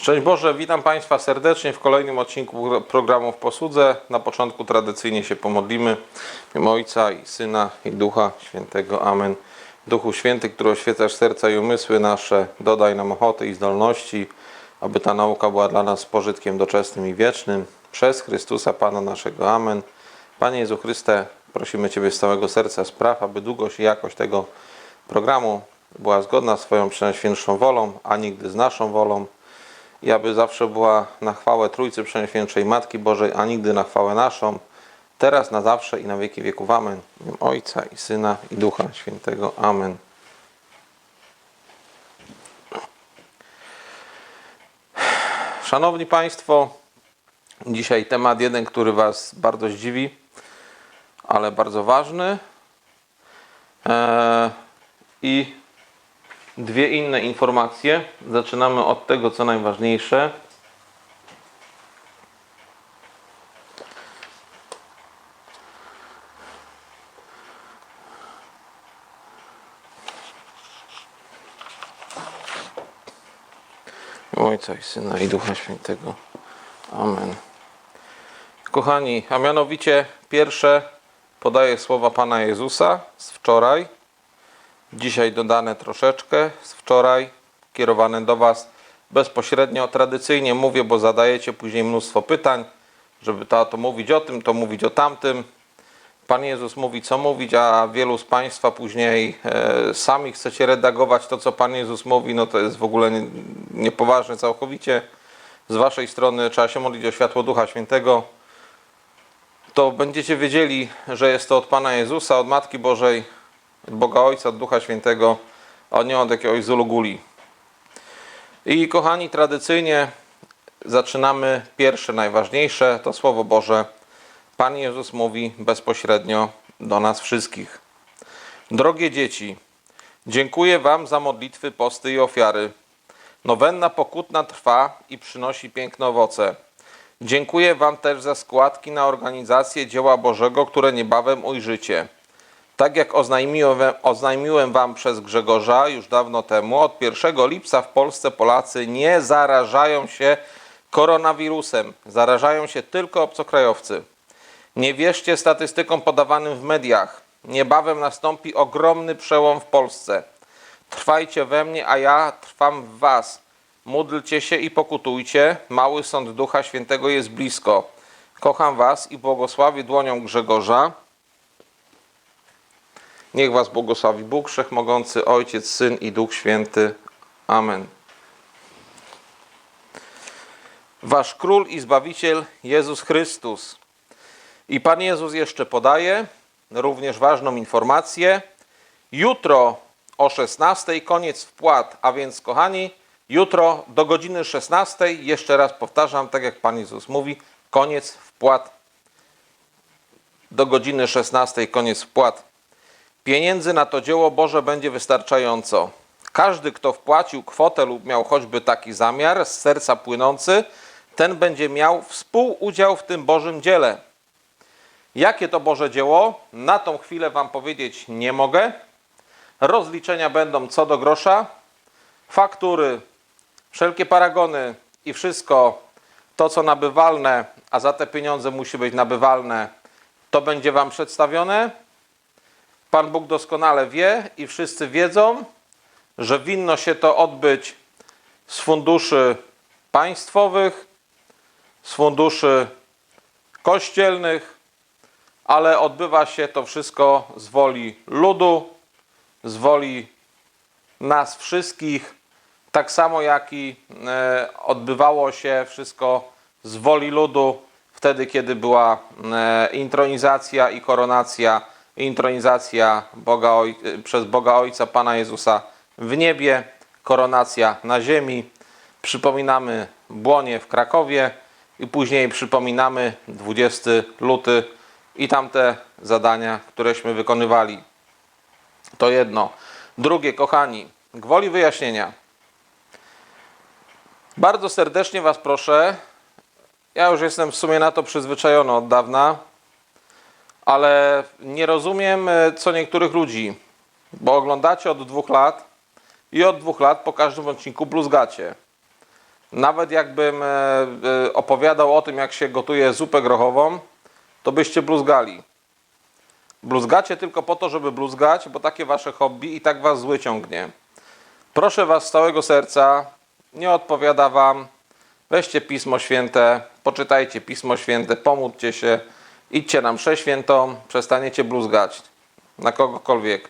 Szczęść Boże, witam Państwa serdecznie w kolejnym odcinku programu w posłudze. Na początku tradycyjnie się pomodlimy. W imię Ojca i Syna i Ducha Świętego. Amen. Duchu Święty, który oświecasz serca i umysły nasze, dodaj nam ochoty i zdolności, aby ta nauka była dla nas pożytkiem doczesnym i wiecznym. Przez Chrystusa Pana naszego. Amen. Panie Jezu Chryste, prosimy Ciebie z całego serca spraw, aby długość i jakość tego programu była zgodna z Twoją przenajświętszą wolą, a nigdy z naszą wolą i aby zawsze była na chwałę Trójcy Przenajświętszej Matki Bożej, a nigdy na chwałę naszą, teraz, na zawsze i na wieki wieków. Amen. Ojca i Syna i Ducha Świętego. Amen. Szanowni Państwo, dzisiaj temat jeden, który Was bardzo zdziwi, ale bardzo ważny. Eee, I dwie inne informacje. Zaczynamy od tego, co najważniejsze. Ojca i Syna i Ducha Świętego. Amen. Kochani, a mianowicie pierwsze podaję słowa Pana Jezusa z wczoraj. Dzisiaj dodane troszeczkę z wczoraj, kierowane do Was bezpośrednio. Tradycyjnie mówię, bo zadajecie później mnóstwo pytań, żeby to, to mówić o tym, to mówić o tamtym. Pan Jezus mówi, co mówić, a wielu z Państwa później e, sami chcecie redagować to, co Pan Jezus mówi. No to jest w ogóle nie, niepoważne całkowicie. Z Waszej strony trzeba się modlić o światło Ducha Świętego. To będziecie wiedzieli, że jest to od Pana Jezusa, od Matki Bożej, Boga Ojca, Ducha Świętego, a nie od jakiegoś zuluguli. I kochani, tradycyjnie zaczynamy pierwsze, najważniejsze, to Słowo Boże. Pan Jezus mówi bezpośrednio do nas wszystkich. Drogie dzieci, dziękuję Wam za modlitwy, posty i ofiary. Nowenna pokutna trwa i przynosi piękne owoce. Dziękuję Wam też za składki na organizację dzieła Bożego, które niebawem ujrzycie. Tak jak oznajmiłem, oznajmiłem Wam przez Grzegorza już dawno temu, od 1 lipca w Polsce Polacy nie zarażają się koronawirusem. Zarażają się tylko obcokrajowcy. Nie wierzcie statystykom podawanym w mediach. Niebawem nastąpi ogromny przełom w Polsce. Trwajcie we mnie, a ja trwam w Was. Módlcie się i pokutujcie. Mały sąd Ducha Świętego jest blisko. Kocham Was i błogosławię dłonią Grzegorza. Niech Was błogosławi Bóg Wszechmogący, Ojciec, Syn i Duch Święty. Amen. Wasz Król i Zbawiciel Jezus Chrystus. I Pan Jezus jeszcze podaje również ważną informację. Jutro o 16 koniec wpłat, a więc kochani, jutro do godziny 16, jeszcze raz powtarzam, tak jak Pan Jezus mówi, koniec wpłat. Do godziny 16 koniec wpłat. Pieniędzy na to dzieło Boże będzie wystarczająco. Każdy, kto wpłacił kwotę lub miał choćby taki zamiar z serca płynący, ten będzie miał współudział w tym Bożym dziele. Jakie to Boże dzieło? Na tą chwilę Wam powiedzieć nie mogę. Rozliczenia będą co do grosza. Faktury, wszelkie paragony i wszystko to, co nabywalne, a za te pieniądze musi być nabywalne, to będzie Wam przedstawione. Pan Bóg doskonale wie i wszyscy wiedzą, że winno się to odbyć z funduszy państwowych, z funduszy kościelnych, ale odbywa się to wszystko z woli ludu, z woli nas wszystkich, tak samo jak i e, odbywało się wszystko z woli ludu wtedy, kiedy była e, intronizacja i koronacja, intronizacja Boga Oj, przez Boga Ojca Pana Jezusa w niebie, koronacja na ziemi. Przypominamy błonie w Krakowie i później przypominamy 20 luty i tamte zadania, któreśmy wykonywali. To jedno. Drugie, kochani, gwoli wyjaśnienia. Bardzo serdecznie Was proszę. Ja już jestem w sumie na to przyzwyczajony od dawna, ale nie rozumiem e, co niektórych ludzi, bo oglądacie od dwóch lat i od dwóch lat po każdym odcinku bluzgacie. Nawet jakbym e, e, opowiadał o tym, jak się gotuje zupę grochową, to byście bluzgali. Bluzgacie tylko po to, żeby bluzgać, bo takie wasze hobby i tak was zły ciągnie. Proszę was z całego serca, nie odpowiada wam. Weźcie Pismo Święte, poczytajcie Pismo Święte, pomódlcie się, idźcie na mszę świętą, przestaniecie bluzgać na kogokolwiek.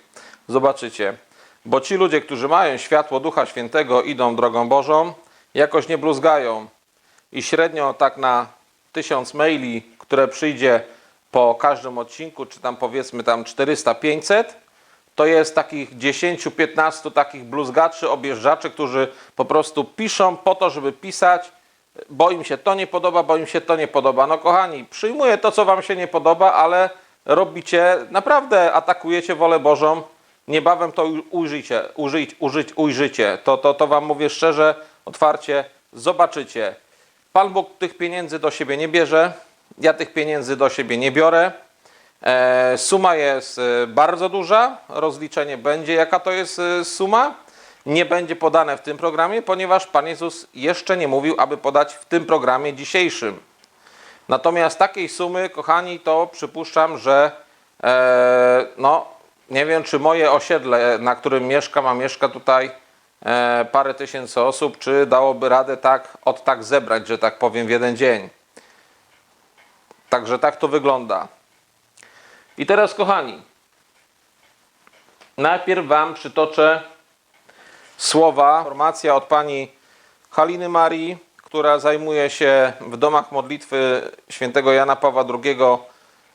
Zobaczycie. Bo ci ludzie, którzy mają światło Ducha Świętego, idą drogą Bożą, jakoś nie bluzgają. I średnio tak na tysiąc maili, które przyjdzie po każdym odcinku, czy tam powiedzmy tam 400-500, to jest takich 10-15 takich bluzgaczy, objeżdżaczy, którzy po prostu piszą po to, żeby pisać, bo im się to nie podoba, bo im się to nie podoba. No kochani, przyjmuję to, co wam się nie podoba, ale robicie, naprawdę atakujecie wolę Bożą, niebawem to ujrzycie, użyć, użyć, ujrzycie. To, to, to wam mówię szczerze, otwarcie, zobaczycie. Pan Bóg tych pieniędzy do siebie nie bierze, ja tych pieniędzy do siebie nie biorę. E, suma jest e, bardzo duża, rozliczenie będzie, jaka to jest e, suma. Nie będzie podane w tym programie, ponieważ Pan Jezus jeszcze nie mówił, aby podać w tym programie dzisiejszym. Natomiast takiej sumy, kochani, to przypuszczam, że e, no, nie wiem, czy moje osiedle, na którym mieszkam, a mieszka tutaj e, parę tysięcy osób, czy dałoby radę tak, od tak zebrać, że tak powiem, w jeden dzień. Także tak to wygląda. I teraz, kochani, najpierw Wam przytoczę słowa, informacja od pani Haliny Marii, która zajmuje się w domach modlitwy świętego Jana Pawła II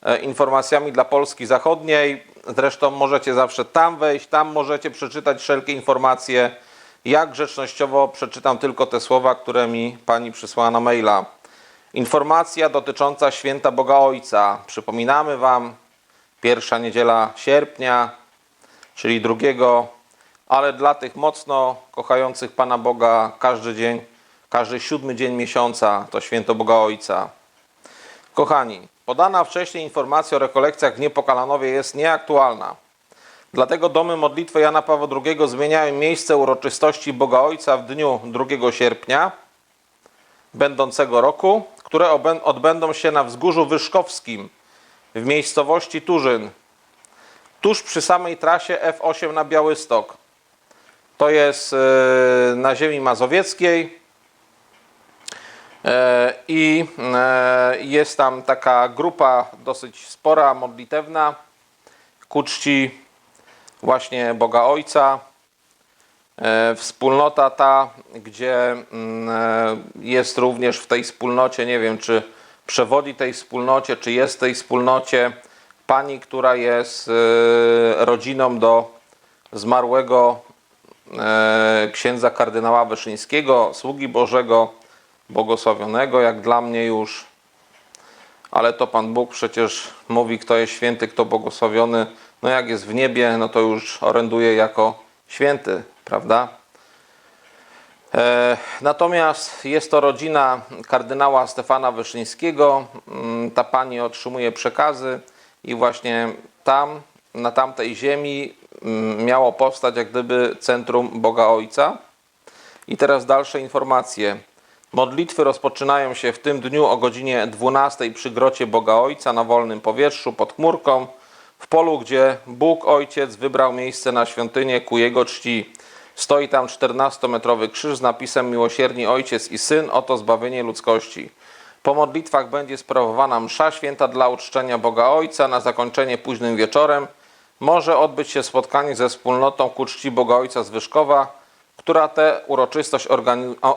e, informacjami dla Polski Zachodniej. Zresztą możecie zawsze tam wejść, tam możecie przeczytać wszelkie informacje. Jak grzecznościowo przeczytam tylko te słowa, które mi pani przysłała na maila. Informacja dotycząca święta Boga Ojca. Przypominamy Wam, pierwsza niedziela sierpnia, czyli drugiego, ale dla tych mocno kochających Pana Boga każdy dzień, każdy siódmy dzień miesiąca to święto Boga Ojca. Kochani, podana wcześniej informacja o rekolekcjach w Niepokalanowie jest nieaktualna. Dlatego domy modlitwy Jana Pawła II zmieniają miejsce uroczystości Boga Ojca w dniu 2 sierpnia będącego roku, które odbędą się na wzgórzu Wyszkowskim w miejscowości Turzyn, tuż przy samej trasie F8 na Białystok. To jest e, na ziemi mazowieckiej e, i e, jest tam taka grupa dosyć spora, modlitewna ku czci właśnie Boga Ojca. Wspólnota ta, gdzie mm, jest również w tej wspólnocie, nie wiem czy przewodzi tej wspólnocie, czy jest w tej wspólnocie pani, która jest rodziną do zmarłego księdza kardynała Wyszyńskiego, sługi Bożego, błogosławionego, jak dla mnie już. Ale to Pan Bóg przecież mówi, kto jest święty, kto błogosławiony. No jak jest w niebie, no to już oręduje jako święty, prawda? E, natomiast jest to rodzina kardynała Stefana Wyszyńskiego. Mm, ta pani otrzymuje przekazy i właśnie tam, na tamtej ziemi miało powstać jak gdyby centrum Boga Ojca. I teraz dalsze informacje. Modlitwy rozpoczynają się w tym dniu o godzinie 12 przy grocie Boga Ojca na wolnym powietrzu pod chmurką, w polu, gdzie Bóg Ojciec wybrał miejsce na świątynię ku Jego czci. Stoi tam 14-metrowy krzyż z napisem Miłosierni Ojciec i Syn, oto zbawienie ludzkości. Po modlitwach będzie sprawowana msza święta dla uczczenia Boga Ojca na zakończenie późnym wieczorem – może odbyć się spotkanie ze wspólnotą ku czci Boga Ojca z Wyszkowa, która tę uroczystość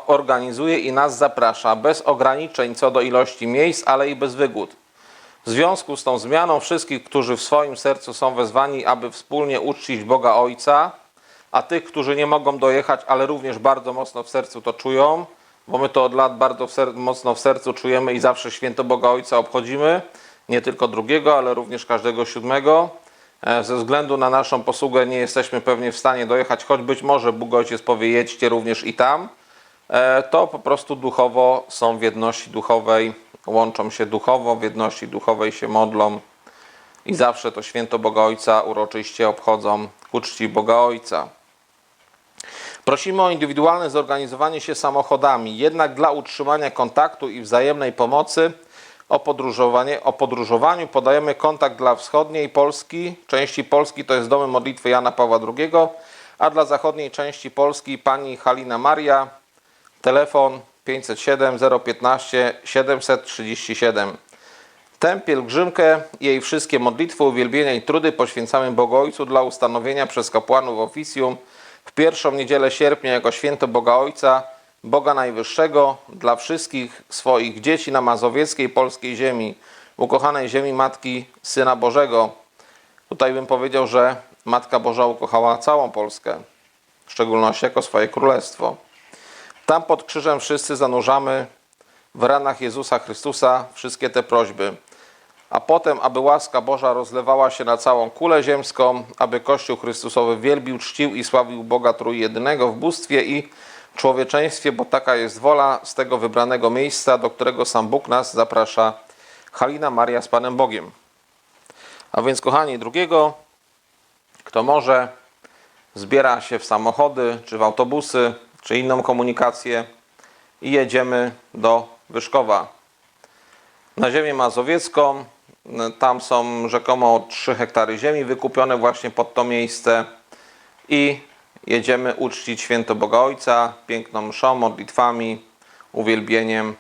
organizuje i nas zaprasza, bez ograniczeń co do ilości miejsc, ale i bez wygód. W związku z tą zmianą wszystkich, którzy w swoim sercu są wezwani, aby wspólnie uczcić Boga Ojca, a tych, którzy nie mogą dojechać, ale również bardzo mocno w sercu to czują, bo my to od lat bardzo w mocno w sercu czujemy i zawsze święto Boga Ojca obchodzimy, nie tylko drugiego, ale również każdego siódmego. E, ze względu na naszą posługę nie jesteśmy pewnie w stanie dojechać, choć być może Bóg Ojciec powie jedźcie również i tam, e, to po prostu duchowo są w jedności duchowej, łączą się duchowo, w jedności duchowej się modlą i zawsze to święto Boga Ojca uroczyście obchodzą ku czci Boga Ojca. Prosimy o indywidualne zorganizowanie się samochodami, jednak dla utrzymania kontaktu i wzajemnej pomocy o, podróżowanie, o podróżowaniu. Podajemy kontakt dla wschodniej Polski, części Polski to jest domy modlitwy Jana Pawła II, a dla zachodniej części Polski pani Halina Maria, telefon 507 015 737. Tę pielgrzymkę jej wszystkie modlitwy, uwielbienia i trudy poświęcamy Bogu Ojcu dla ustanowienia przez kapłanów oficjum w pierwszą niedzielę sierpnia jako święto Boga Ojca, Boga Najwyższego dla wszystkich swoich dzieci na mazowieckiej polskiej ziemi, ukochanej ziemi Matki Syna Bożego. Tutaj bym powiedział, że Matka Boża ukochała całą Polskę, w szczególności jako swoje królestwo. Tam pod krzyżem wszyscy zanurzamy w ranach Jezusa Chrystusa wszystkie te prośby. A potem, aby łaska Boża rozlewała się na całą kulę ziemską, aby Kościół Chrystusowy wielbił, czcił i sławił Boga Trójjedynego w bóstwie i człowieczeństwie, bo taka jest wola z tego wybranego miejsca, do którego sam Bóg nas zaprasza. Halina Maria z Panem Bogiem. A więc, kochani, drugiego, kto może, zbiera się w samochody, czy w autobusy, czy inną komunikację i jedziemy do Wyszkowa. Na ziemię mazowiecką, tam są rzekomo 3 hektary ziemi wykupione właśnie pod to miejsce i jedziemy uczcić święto Boga Ojca, piękną mszą, modlitwami, uwielbieniem.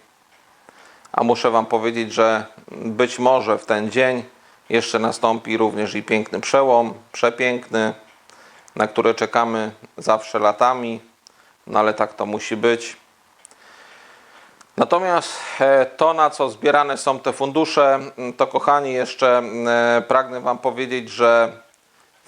A muszę Wam powiedzieć, że być może w ten dzień jeszcze nastąpi również i piękny przełom, przepiękny, na który czekamy zawsze latami, no ale tak to musi być. Natomiast e, to, na co zbierane są te fundusze, to kochani, jeszcze e, pragnę Wam powiedzieć, że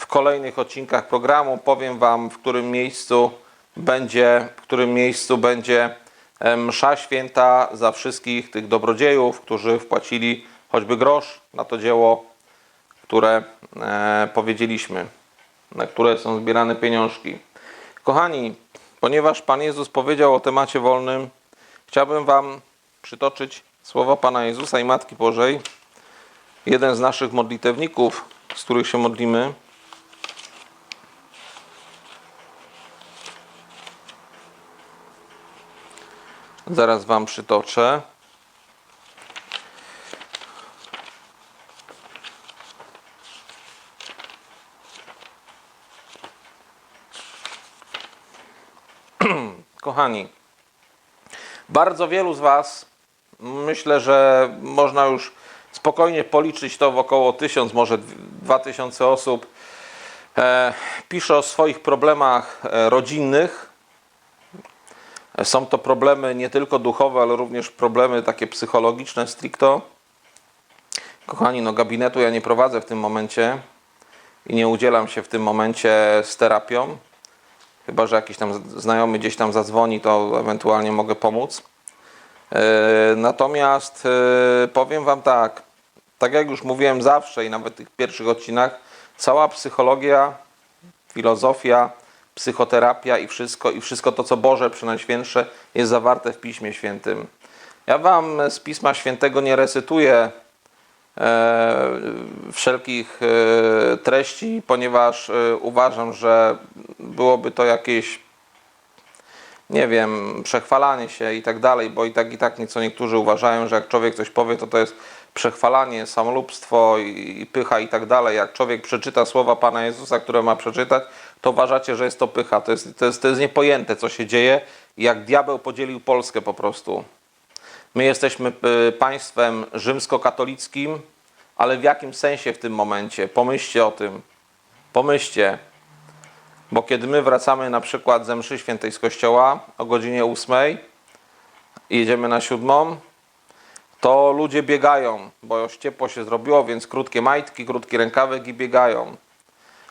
w kolejnych odcinkach programu powiem Wam, w którym miejscu będzie, w którym miejscu będzie e, msza święta za wszystkich tych dobrodziejów, którzy wpłacili choćby grosz na to dzieło, które powiedzieliśmy, na które są zbierane pieniążki. Kochani, ponieważ Pan Jezus powiedział o temacie wolnym, Chciałbym Wam przytoczyć słowa Pana Jezusa i Matki Bożej. Jeden z naszych modlitewników, z których się modlimy, zaraz Wam przytoczę. Kochani, bardzo wielu z Was, myślę, że można już spokojnie policzyć to w około 1000, może 2000 osób, e, pisze o swoich problemach e, rodzinnych. Są to problemy nie tylko duchowe, ale również problemy takie psychologiczne stricto. Kochani, no gabinetu ja nie prowadzę w tym momencie i nie udzielam się w tym momencie z terapią. Chyba, że jakiś tam znajomy gdzieś tam zadzwoni, to ewentualnie mogę pomóc. E, natomiast e, powiem Wam tak, tak jak już mówiłem zawsze i nawet w tych pierwszych odcinkach, cała psychologia, filozofia, psychoterapia i wszystko, i wszystko to, co Boże Przenajświętsze jest zawarte w Piśmie Świętym. Ja Wam z Pisma Świętego nie recytuję e, wszelkich e, treści, ponieważ e, uważam, że byłoby to jakieś, nie wiem, przechwalanie się i tak dalej, bo i tak i tak nieco niektórzy uważają, że jak człowiek coś powie, to to jest przechwalanie, samolubstwo i, pycha i tak dalej. Jak człowiek przeczyta słowa Pana Jezusa, które ma przeczytać, to uważacie, że jest to pycha. To jest, to jest, to jest niepojęte, co się dzieje, jak diabeł podzielił Polskę po prostu. My jesteśmy y, państwem rzymskokatolickim, ale w jakim sensie w tym momencie? Pomyślcie o tym. Pomyślcie. Bo kiedy my wracamy na przykład ze mszy świętej z kościoła o godzinie 8 i jedziemy na siódmą, to ludzie biegają, bo już ciepło się zrobiło, więc krótkie majtki, krótki rękawek i biegają.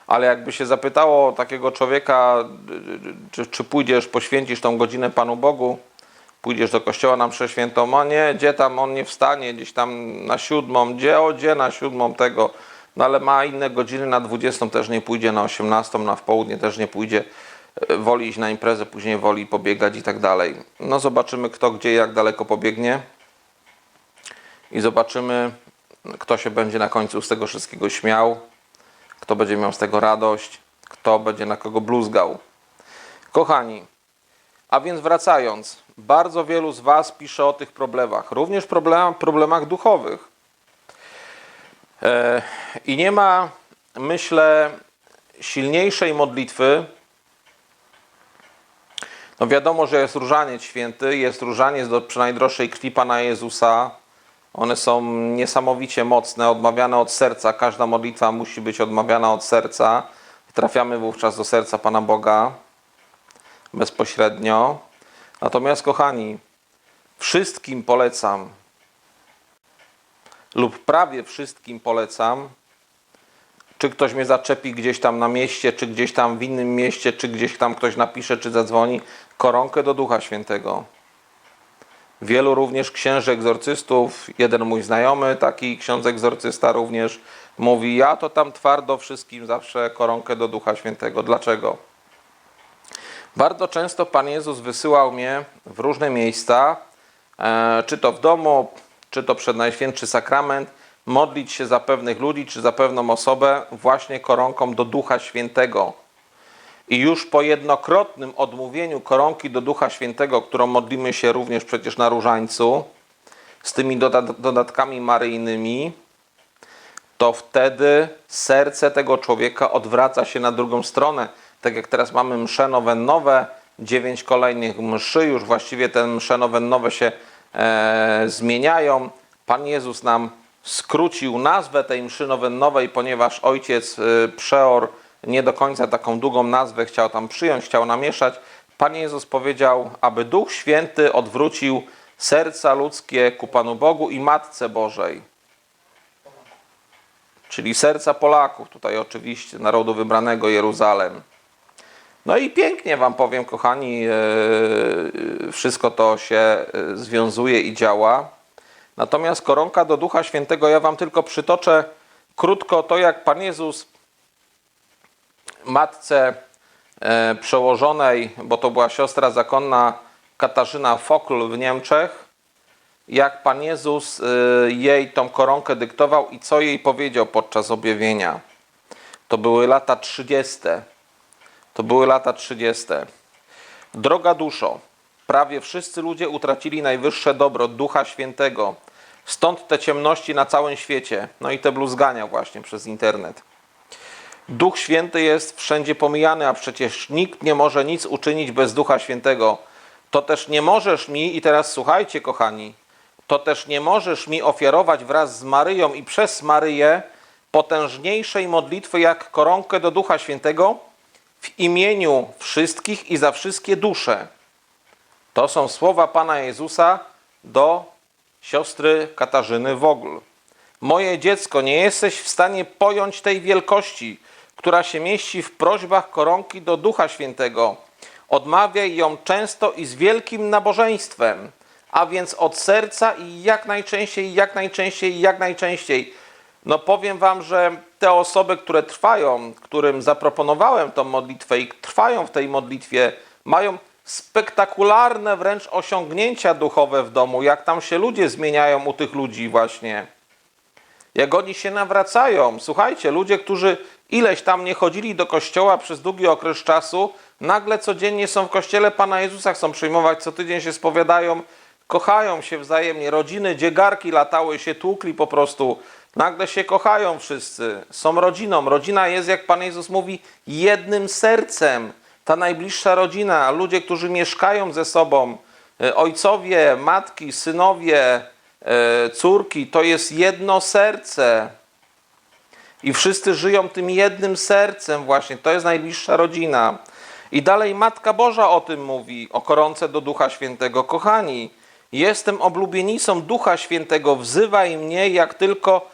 Ale jakby się zapytało takiego człowieka, czy, czy pójdziesz, poświęcisz tą godzinę Panu Bogu, pójdziesz do kościoła na mszę świętą, nie, gdzie tam on nie wstanie, gdzieś tam na siódmą, gdzie, o, gdzie na siódmą tego, no ale ma inne godziny, na dwudziestą też nie pójdzie, na osiemnastą, na w południe też nie pójdzie, E, woli iść na imprezę, później woli pobiegać i tak dalej. No zobaczymy kto gdzie, jak daleko pobiegnie i zobaczymy kto się będzie na końcu z tego wszystkiego śmiał, kto będzie miał z tego radość, kto będzie na kogo bluzgał. Kochani, a więc wracając, bardzo wielu z Was pisze o tych problemach, również problem, problemach duchowych. E, I nie ma, myślę, silniejszej modlitwy. No wiadomo, że jest różaniec święty, jest różaniec do najdroższej krwi Pana Jezusa. One są niesamowicie mocne, odmawiane od serca. Każda modlitwa musi być odmawiana od serca. Trafiamy wówczas do serca Pana Boga bezpośrednio. Natomiast, kochani, wszystkim polecam, lub prawie wszystkim polecam, czy ktoś mnie zaczepi gdzieś tam na mieście, czy gdzieś tam w innym mieście, czy gdzieś tam ktoś napisze, czy zadzwoni, koronkę do Ducha Świętego. Wielu również księży egzorcystów, jeden mój znajomy, taki ksiądz egzorcysta również, mówi: Ja to tam twardo wszystkim zawsze koronkę do Ducha Świętego. Dlaczego? Bardzo często Pan Jezus wysyłał mnie w różne miejsca, e, czy to w domu, czy to przed Najświętszy Sakrament, modlić się za pewnych ludzi, czy za pewną osobę właśnie koronką do Ducha Świętego. I już po jednokrotnym odmówieniu koronki do Ducha Świętego, którą modlimy się również przecież na różańcu, z tymi doda- dodatkami maryjnymi, to wtedy serce tego człowieka odwraca się na drugą stronę. Tak jak teraz mamy msze nowennowe, dziewięć kolejnych mszy, już właściwie te msze nowennowe się e, zmieniają. Pan Jezus nam skrócił nazwę tej mszy nowennowej, ponieważ ojciec e, przeor nie do końca taką długą nazwę chciał tam przyjąć, chciał namieszać. Pan Jezus powiedział, aby Duch Święty odwrócił serca ludzkie ku Panu Bogu i Matce Bożej czyli serca Polaków, tutaj oczywiście narodu wybranego Jeruzalem. No i pięknie Wam powiem, kochani, e, wszystko to się e, związuje i działa. Natomiast koronka do Ducha Świętego, ja Wam tylko przytoczę krótko to, jak Pan Jezus matce e, przełożonej, bo to była siostra zakonna Katarzyna Fokl w Niemczech, jak Pan Jezus y, jej tą koronkę dyktował i co jej powiedział podczas objawienia. To były lata 30. To były lata 30. Droga duszo, prawie wszyscy ludzie utracili najwyższe dobro, Ducha Świętego. Stąd te ciemności na całym świecie. No i te bluzgania właśnie przez internet. Duch Święty jest wszędzie pomijany, a przecież nikt nie może nic uczynić bez Ducha Świętego. To też nie możesz mi, i teraz słuchajcie, kochani, to też nie możesz mi ofiarować wraz z Maryją i przez Maryję potężniejszej modlitwy jak koronkę do Ducha Świętego w imieniu wszystkich i za wszystkie dusze. To są słowa Pana Jezusa do siostry Katarzyny Wogl. Moje dziecko, nie jesteś w stanie pojąć tej wielkości, która się mieści w prośbach koronki do Ducha Świętego. Odmawiaj ją często i z wielkim nabożeństwem a więc od serca i jak najczęściej, jak najczęściej, jak najczęściej. No powiem Wam, że te osoby, które trwają, którym zaproponowałem tą modlitwę i trwają w tej modlitwie, mają spektakularne wręcz osiągnięcia duchowe w domu, jak tam się ludzie zmieniają u tych ludzi właśnie. Jak oni się nawracają. Słuchajcie, ludzie, którzy ileś tam nie chodzili do kościoła przez długi okres czasu, nagle codziennie są w kościele Pana Jezusa, chcą przyjmować, co tydzień się spowiadają, kochają się wzajemnie, rodziny, dziegarki latały, się tłukli po prostu. Nagle się kochają wszyscy, są rodziną. Rodzina jest, jak Pan Jezus mówi, jednym sercem. Ta najbliższa rodzina, ludzie, którzy mieszkają ze sobą, e, ojcowie, matki, synowie, córki, to jest jedno serce. I wszyscy żyją tym jednym sercem, właśnie. To jest najbliższa rodzina. I dalej Matka Boża o tym mówi, o koronce do Ducha Świętego. Kochani, Jestem oblubienicą Ducha Świętego, wzywaj mnie, jak tylko,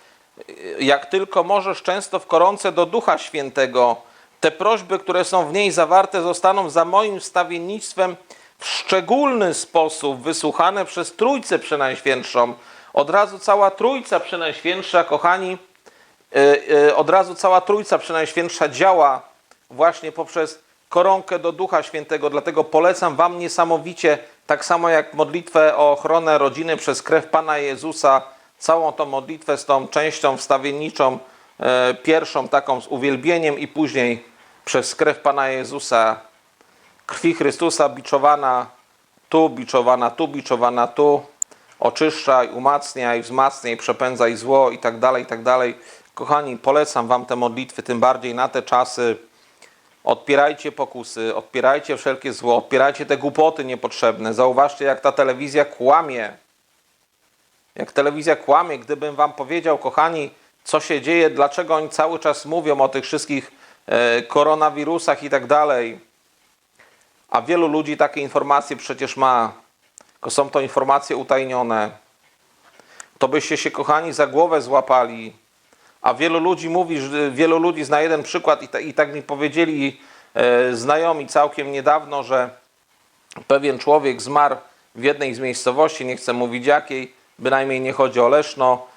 jak tylko możesz, często w koronce do Ducha Świętego. Te prośby, które są w niej zawarte, zostaną za moim wstawiennictwem w szczególny sposób wysłuchane przez Trójcę Przenajświętszą. Od razu cała Trójca Przenajświętsza, kochani, yy, yy, od razu cała Trójca Przenajświętsza działa właśnie poprzez koronkę do Ducha Świętego. Dlatego polecam Wam niesamowicie tak samo jak modlitwę o ochronę rodziny przez krew Pana Jezusa, całą tą modlitwę z tą częścią wstawienniczą, e, pierwszą taką z uwielbieniem i później przez krew Pana Jezusa. Krwi Chrystusa biczowana tu, biczowana tu, biczowana tu, oczyszczaj, umacniaj, wzmacniaj, przepędzaj zło i tak dalej, i tak dalej. Kochani, polecam Wam te modlitwy, tym bardziej na te czasy. Odpierajcie pokusy, odpierajcie wszelkie zło, odpierajcie te głupoty niepotrzebne. Zauważcie, jak ta telewizja kłamie. Jak telewizja kłamie, gdybym Wam powiedział, kochani, co się dzieje, dlaczego oni cały czas mówią o tych wszystkich e, koronawirusach i tak dalej. A wielu ludzi takie informacje przecież ma. Tylko są to informacje utajnione. To byście się, kochani, za głowę złapali. A wielu ludzi mówi, wielu ludzi zna jeden przykład i, i tak mi powiedzieli e, znajomi całkiem niedawno, że pewien człowiek zmarł w jednej z miejscowości, nie chcę mówić jakiej, bynajmniej nie chodzi o Leszno,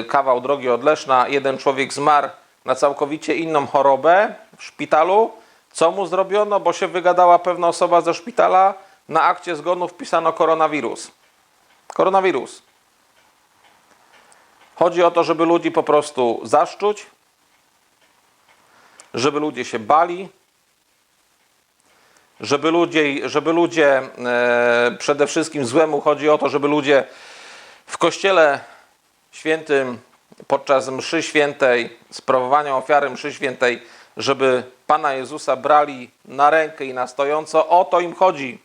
y, kawał drogi od Leszna, jeden człowiek zmarł na całkowicie inną chorobę w szpitalu. Co mu zrobiono? Bo się wygadała pewna osoba ze szpitala, na akcie zgonu wpisano koronawirus. Koronawirus. Chodzi o to, żeby ludzi po prostu zaszczuć, żeby ludzie się bali, żeby ludzie, żeby ludzie e, przede wszystkim złemu chodzi o to, żeby ludzie w kościele świętym podczas mszy świętej, sprawowania ofiary mszy świętej, żeby Pana Jezusa brali na rękę i na stojąco. O to im chodzi.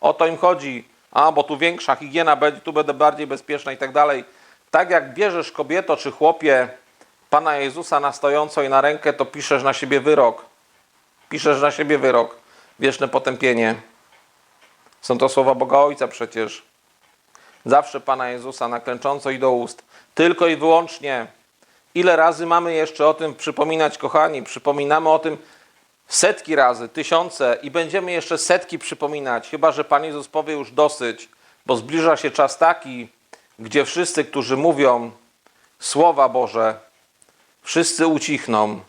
O to im chodzi. A, bo tu większa higiena będzie, tu będę bardziej bezpieczna i tak dalej. Tak jak bierzesz kobieto czy chłopie Pana Jezusa na stojąco i na rękę, to piszesz na siebie wyrok. Piszesz na siebie wyrok. Wieczne potępienie. Są to słowa Boga Ojca przecież. Zawsze Pana Jezusa na klęcząco i do ust. Tylko i wyłącznie. Ile razy mamy jeszcze o tym przypominać, kochani? Przypominamy o tym setki razy, tysiące i będziemy jeszcze setki przypominać, chyba że Pan Jezus powie już dosyć, bo zbliża się czas taki, gdzie wszyscy, którzy mówią słowa Boże, wszyscy ucichną.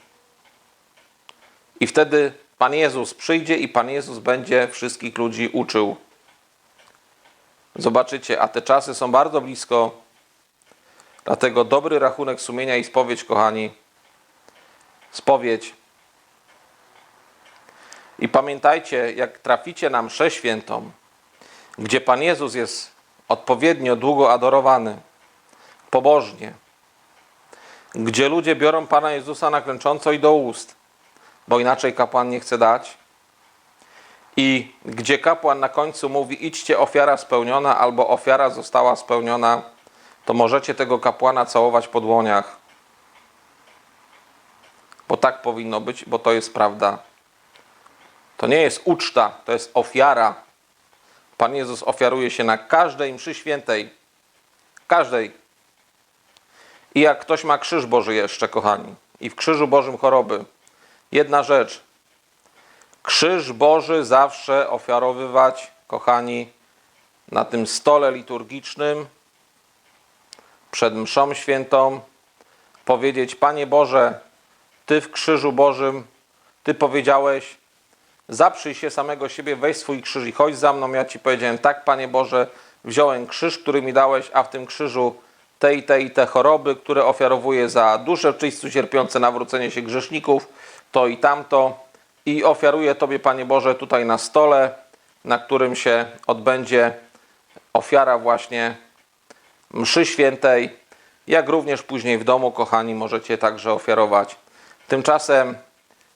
I wtedy Pan Jezus przyjdzie i Pan Jezus będzie wszystkich ludzi uczył. Zobaczycie, a te czasy są bardzo blisko. Dlatego dobry rachunek sumienia i spowiedź, kochani. Spowiedź. I pamiętajcie, jak traficie na mszę świętą, gdzie Pan Jezus jest odpowiednio długo adorowany, pobożnie, gdzie ludzie biorą Pana Jezusa na klęcząco i do ust, bo inaczej kapłan nie chce dać, i gdzie kapłan na końcu mówi: idźcie, ofiara spełniona, albo ofiara została spełniona, to możecie tego kapłana całować po dłoniach. Bo tak powinno być, bo to jest prawda. To nie jest uczta, to jest ofiara. Pan Jezus ofiaruje się na każdej mszy świętej. Każdej. I jak ktoś ma krzyż Boży jeszcze, kochani, i w krzyżu Bożym choroby, jedna rzecz. Krzyż Boży zawsze ofiarowywać, kochani, na tym stole liturgicznym, przed mszą świętą, powiedzieć: Panie Boże, Ty w krzyżu Bożym, Ty powiedziałeś, zaprzyj się samego siebie, weź swój krzyż i chodź za mną. Ja Ci powiedziałem: Tak, Panie Boże, wziąłem krzyż, który mi dałeś, a w tym krzyżu te i te i te choroby, które ofiarowuję za dusze w czyśćcu cierpiące nawrócenie się grzeszników, to i tamto. I ofiaruję Tobie, Panie Boże, tutaj na stole, na którym się odbędzie ofiara właśnie mszy świętej, jak również później w domu, kochani, możecie także ofiarować. Tymczasem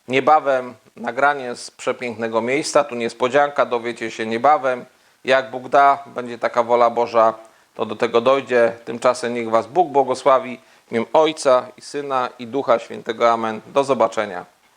niebawem nagranie z przepięknego miejsca, tu niespodzianka, dowiecie się niebawem. Jak Bóg da, będzie taka wola Boża, to do tego dojdzie. Tymczasem niech Was Bóg błogosławi w imię Ojca i Syna i Ducha Świętego. Amen. Do zobaczenia.